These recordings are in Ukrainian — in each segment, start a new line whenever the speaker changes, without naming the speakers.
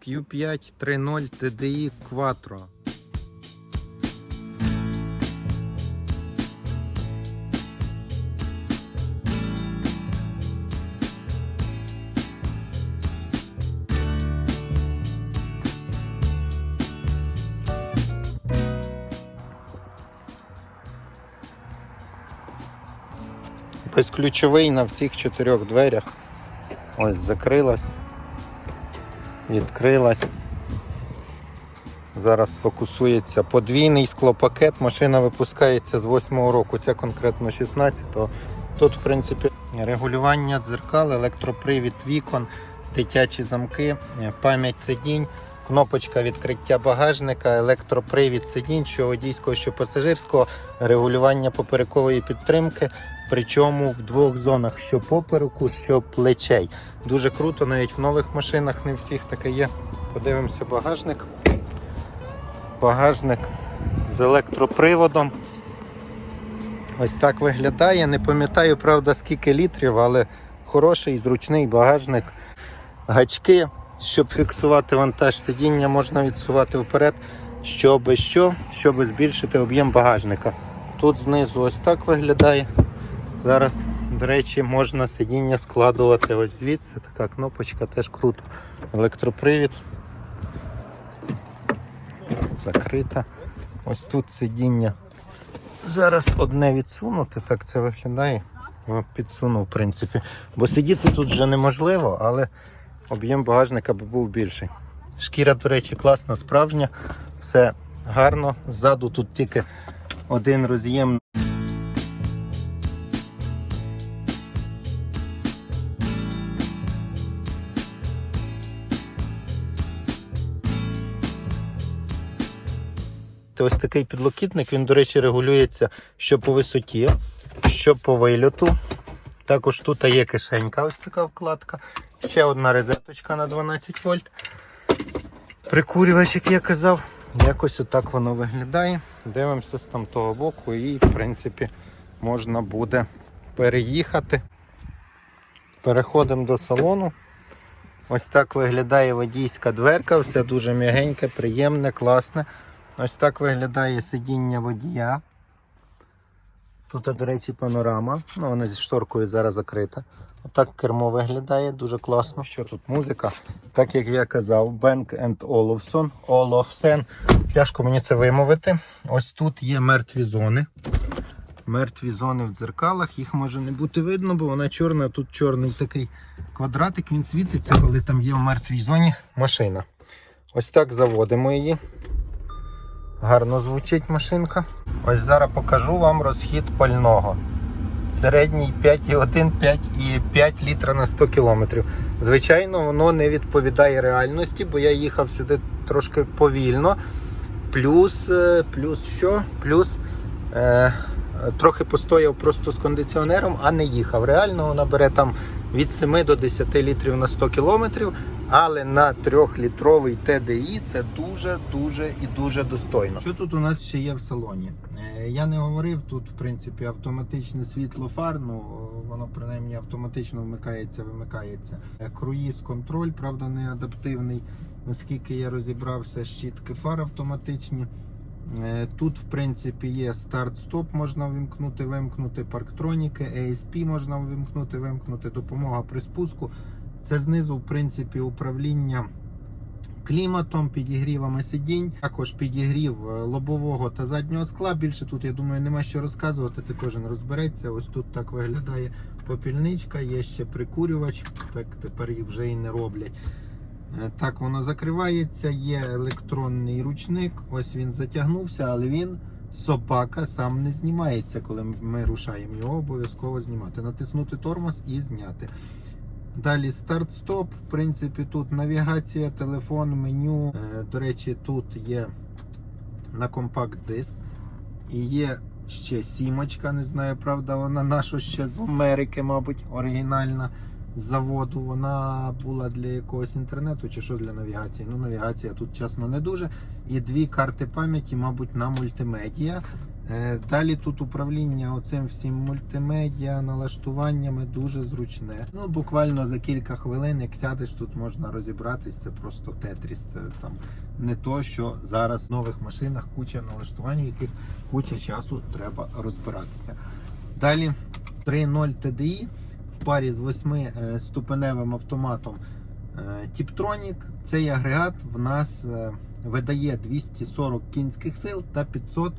Q5 3.0 TDI Quattro. Безключовий на всіх чотирьох дверях. Ось закрилась, відкрилась. Зараз фокусується подвійний склопакет. Машина випускається з 8-го року, ця конкретно 16-го. Тут, в принципі, регулювання дзеркал, електропривід вікон, дитячі замки, пам'ять сидінь, кнопочка відкриття багажника, електропривід сидінь, що водійського, що пасажирського, регулювання поперекової підтримки. Причому в двох зонах, що попереку, що плечей. Дуже круто, навіть в нових машинах не всіх таке є. Подивимося багажник. Багажник з електроприводом. Ось так виглядає. Не пам'ятаю, правда, скільки літрів, але хороший, зручний багажник. Гачки, щоб фіксувати вантаж сидіння, можна відсувати вперед, щоб що, щоб збільшити об'єм багажника. Тут знизу ось так виглядає. Зараз, до речі, можна сидіння складувати ось звідси. Така кнопочка теж круто. Електропривід. Закрита. Ось тут сидіння. Зараз одне відсунути, так це виглядає. Підсунув, в принципі. Бо сидіти тут вже неможливо, але об'єм багажника би був більший. Шкіра, до речі, класна, справжня, все гарно. Ззаду тут тільки один роз'єм. Ось такий підлокітник, він, до речі, регулюється що по висоті, що по вильоту. Також тут є кишенька, ось така вкладка. Ще одна розеточка на 12 вольт. Прикурювач, як я казав, якось отак воно виглядає. Дивимося з там того боку і, в принципі, можна буде переїхати. Переходимо до салону. Ось так виглядає водійська дверка, все дуже м'ягеньке, приємне, класне. Ось так виглядає сидіння водія. Тут, до речі, панорама. Ну, вона зі шторкою зараз закрита. Отак кермо виглядає, дуже класно. Що тут музика? Так як я казав, Bank Olufsen. Olufsen. Тяжко мені це вимовити. Ось тут є мертві зони. Мертві зони в дзеркалах, їх може не бути видно, бо вона чорна, тут чорний такий квадратик, він світиться, коли там є в мертвій зоні машина. Ось так заводимо її. Гарно звучить машинка. Ось зараз покажу вам розхід пального. Середній 5,1, 5,5 літра на 100 км. Звичайно, воно не відповідає реальності, бо я їхав сюди трошки повільно. Плюс, е, плюс що? Плюс е, трохи постояв просто з кондиціонером, а не їхав. Реально вона бере там від 7 до 10 літрів на 100 кілометрів. Але на 3-літровий TDI це дуже-дуже і дуже достойно. Що тут у нас ще є в салоні? Е, Я не говорив, тут в принципі автоматичне світло фар, ну воно принаймні автоматично вмикається, вимикається. Е, Круїз контроль, правда, не адаптивний. Наскільки я розібрався, щітки фар автоматичні. Е, Тут, в принципі, є старт-стоп, можна вимкнути, вимкнути парктроніки, ASP можна вимкнути, вимкнути, допомога при спуску. Це знизу, в принципі, управління кліматом, підігрівами сидінь, також підігрів е, лобового та заднього скла. Більше тут, я думаю, нема що розказувати. Це кожен розбереться. Ось тут так виглядає попільничка, є ще прикурювач, так тепер їх вже і не роблять. Е, Так, вона закривається, є електронний ручник. Ось він затягнувся, але він собака сам не знімається, коли ми рушаємо. Його обов'язково знімати. Натиснути тормоз і зняти. Далі старт-стоп. В принципі, тут навігація, телефон, меню. Е, До речі, тут є на компакт-диск. І є ще сімочка, не знаю, правда, вона наша ще з Америки, мабуть, оригінальна заводу. Вона була для якогось інтернету чи що для навігації. Ну, навігація тут чесно не дуже. І дві карти пам'яті, мабуть, на мультимедіа. Е, Далі тут управління оцим всім мультимедіа, налаштуваннями дуже зручне. Ну, буквально за кілька хвилин, як сядеш, тут можна розібратись, це просто тетріс. Це там не то, що зараз в нових машинах куча налаштувань, яких куча часу треба розбиратися. Далі 3.0 TDI в парі з 8-ступеневим автоматом е, Tiptronic. Цей агрегат в нас е, видає 240 кінських сил та 500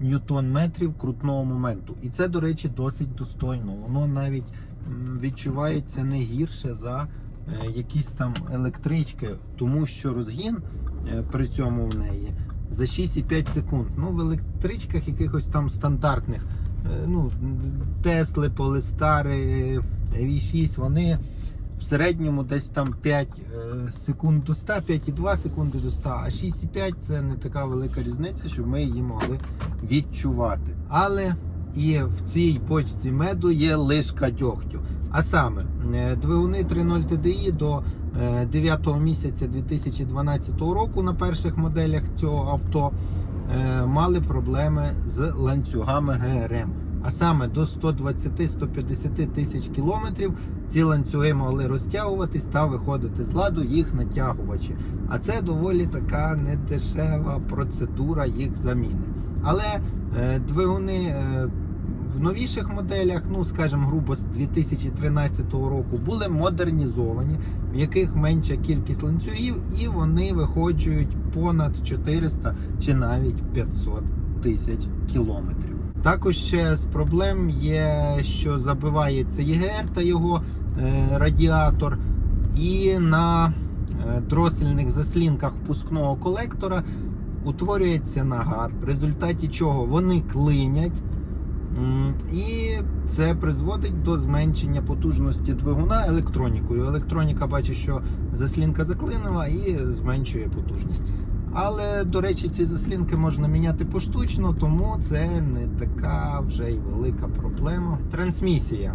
ньютон-метрів крутного моменту. І це, до речі, досить достойно. Воно навіть відчувається не гірше за е, якісь там електрички, тому що розгін е, при цьому в неї за 6,5 секунд. Ну, в електричках якихось там стандартних, е, ну, Тесли, Полестари, V6, вони в середньому десь там 5 е, секунд до 100, 5,2 секунди до 100, а 6,5 це не така велика різниця, щоб ми її могли відчувати. Але і в цій бочці меду є лишка дьогтю. А саме е, двигуни 3.0 TDI до 9 місяця 2012 року на перших моделях цього авто е, мали проблеми з ланцюгами ГРМ. А саме до 120-150 тисяч кілометрів ці ланцюги могли розтягуватись та виходити з ладу їх натягувачі. А це доволі така недешева процедура їх заміни. Але е, двигуни е, в новіших моделях, ну скажімо, грубо з 2013 року, були модернізовані, яких менша кількість ланцюгів, і вони виходжують понад 400 чи навіть 500 тисяч кілометрів. Також ще з проблем є, що забивається ЄГР та його е, радіатор, і на е, дросельних заслінках впускного колектора утворюється нагар, в результаті чого вони клинять. І це призводить до зменшення потужності двигуна електронікою. Електроніка бачить, що заслінка заклинила і зменшує потужність. Але, до речі, ці заслінки можна міняти поштучно, тому це не така вже й велика проблема. Трансмісія.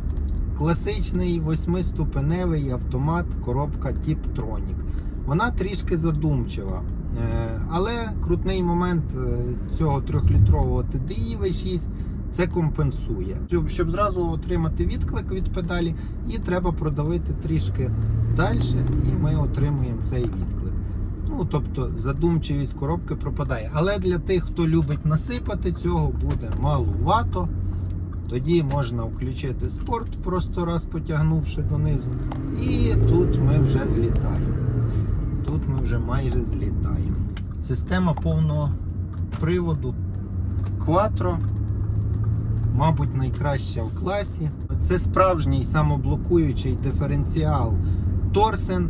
Класичний восьмиступеневий автомат, коробка Tiptronic. Вона трішки задумчива. Е, Але крутний момент е, цього трьохлітрового TDI V6 це компенсує. Щоб, зразу отримати відклик від педалі, її треба продавити трішки далі, і ми отримуємо цей відклик. Ну, тобто задумчивість коробки пропадає. Але для тих, хто любить насипати, цього буде малувато. Тоді можна включити спорт, просто раз потягнувши донизу. І тут ми вже злітаємо. Тут ми вже майже злітаємо. Система повного приводу Quattro, мабуть, найкраща в класі. Це справжній самоблокуючий диференціал Торсен.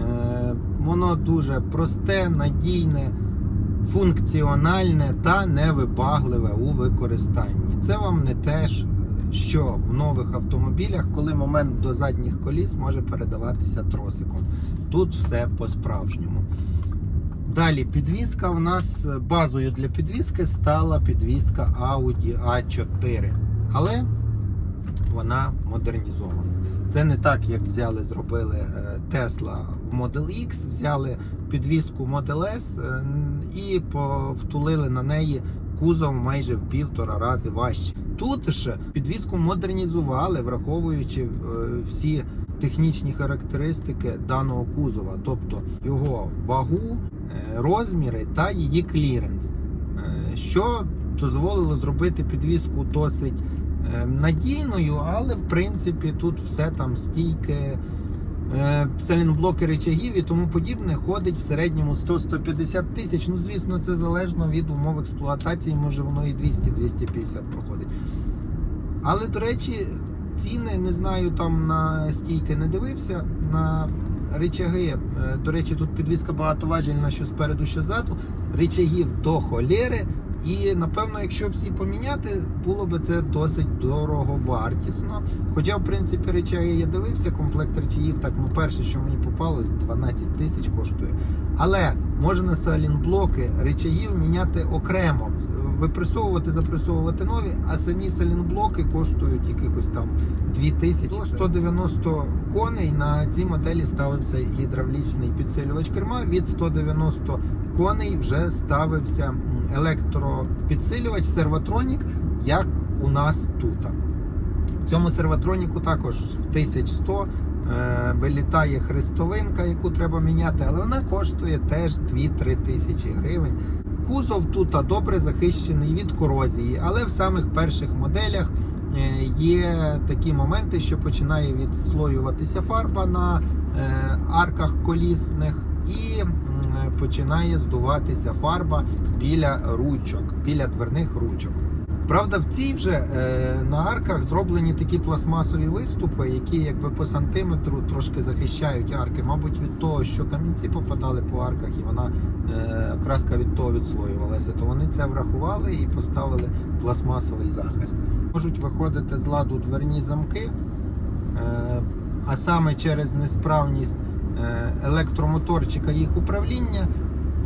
Е, Воно дуже просте, надійне, функціональне та невибагливе у використанні. Це вам не те, що в нових автомобілях, коли момент до задніх коліс може передаватися тросиком. Тут все по-справжньому. Далі підвізка в нас е, базою для підвізки стала підвізка Audi A4. Але вона модернізована. Це не так, як взяли, зробили е, Tesla в Model X, взяли підвізку Model S е, і по- втулили на неї кузов майже в півтора рази важче. Тут ж підвізку модернізували, враховуючи всі технічні характеристики даного кузова, тобто його вагу, розміри та її кліренс, е, що дозволило зробити підвізку досить е, надійною, але в принципі тут все там стійке. е, Селінблоки речагів і тому подібне ходить в середньому 100-150 тисяч. Ну, звісно, це залежно від умов експлуатації, може воно і 200-250 проходить. Але, до речі, ціни не знаю, там на стійки не дивився. На речаги, е, до речі, тут підвізка багатоважільна, що спереду, що ззаду. Речагів до холєри. І напевно, якщо всі поміняти, було би це досить дорого вартісно. Хоча, в принципі, речаги я дивився, комплект речагів, так ну перше, що мені попалось, 12 тисяч коштує. Але можна салінблоки речагів міняти окремо. Випресовувати, запресовувати нові, а самі селінблоки коштують якихось там 2000. До 190 коней на цій моделі ставився гідравлічний підсилювач керма. Від 190 коней вже ставився електропідсилювач серватронік, як у нас тут. В цьому серватроніку також в 1100 е, вилітає хрестовинка, яку треба міняти, але вона коштує теж 2-3 тисячі гривень. Кузов тут добре захищений від корозії, але в самих перших моделях е, є такі моменти, що починає відслоюватися фарба на е, арках колісних і починає здуватися фарба біля ручок, біля дверних ручок. Правда, в цій вже е, на арках зроблені такі пластмасові виступи, які якби по сантиметру трошки захищають арки. Мабуть, від того, що камінці попадали по арках, і вона е, краска від того відслоювалася, то вони це врахували і поставили пластмасовий захист. Можуть виходити з ладу дверні замки, е, а саме через несправність е, електромоторчика їх управління,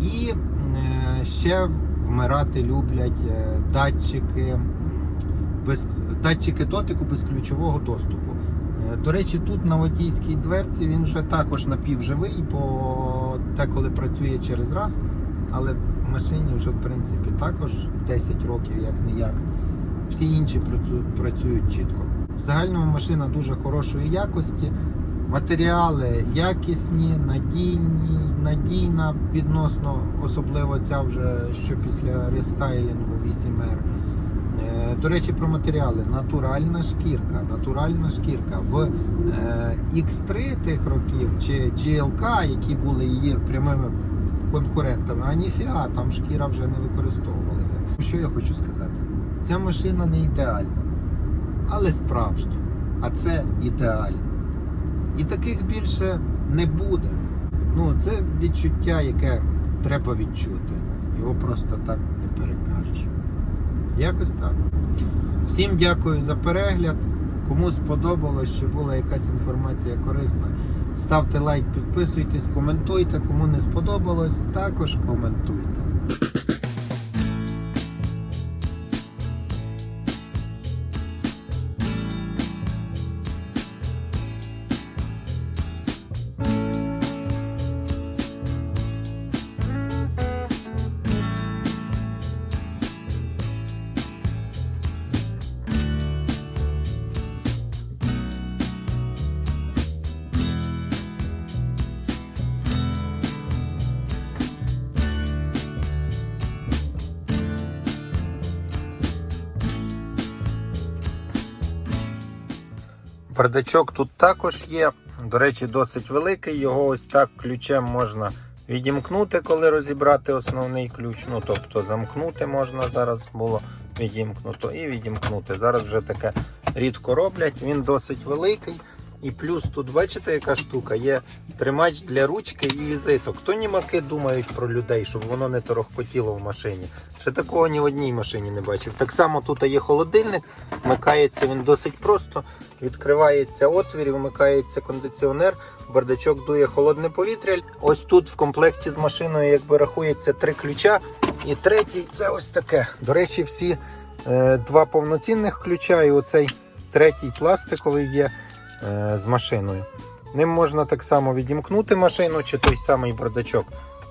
і е, ще вмирати люблять е, датчики, без, датчики дотику безключового доступу. Е, До речі, тут на водійській дверці він вже також напівживий, бо деколи працює через раз, але в машині вже в принципі також 10 років як не як. Всі інші працюють чітко. В загальному машина дуже хорошої якості. Матеріали якісні, надійні, надійна відносно, особливо ця вже що після рестайлінгу 8R. Е, До речі, про матеріали. Натуральна шкірка. Натуральна шкірка. В е, X3 тих років чи GLK, які були її прямими конкурентами, а ніфіга, там шкіра вже не використовувалася. Що я хочу сказати? Ця машина не ідеальна, але справжня. А це ідеально. І таких більше не буде. Ну, це відчуття, яке треба відчути. Його просто так не перекажеш. Якось так. Всім дякую за перегляд. Кому сподобалось, що була якась інформація корисна, ставте лайк, підписуйтесь, коментуйте. Кому не сподобалось, також коментуйте. Бардачок тут також є. До речі, досить великий. Його ось так ключем можна відімкнути, коли розібрати основний ключ. Ну, тобто замкнути можна зараз було відімкнуто і відімкнути. Зараз вже таке рідко роблять. Він досить великий. І плюс тут, бачите, яка штука? Є тримач для ручки і візиток. То німаки думають про людей, щоб воно не торохкотіло в машині. Ще такого ні в одній машині не бачив. Так само тут є холодильник, вмикається він досить просто. Відкривається отвір, вмикається кондиціонер, бардачок дує холодне повітря. Ось тут в комплекті з машиною якби рахується три ключа. І третій це ось таке. До речі, всі е, два повноцінних ключа, і оцей третій пластиковий є з машиною. Ним можна так само відімкнути машину, чи той самий бардачок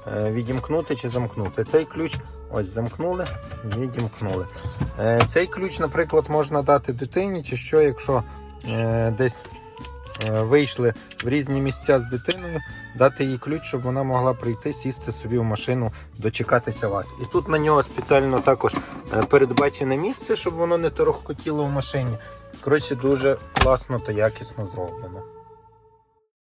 е, відімкнути чи замкнути. Цей ключ ось замкнули, відімкнули. Е, цей ключ, наприклад, можна дати дитині, чи що, якщо е, десь е, вийшли в різні місця з дитиною, дати їй ключ, щоб вона могла прийти, сісти собі в машину, дочекатися вас. І тут на нього спеціально також е, передбачене місце, щоб воно не торохкотіло в машині. Коротше, дуже класно та якісно зроблено.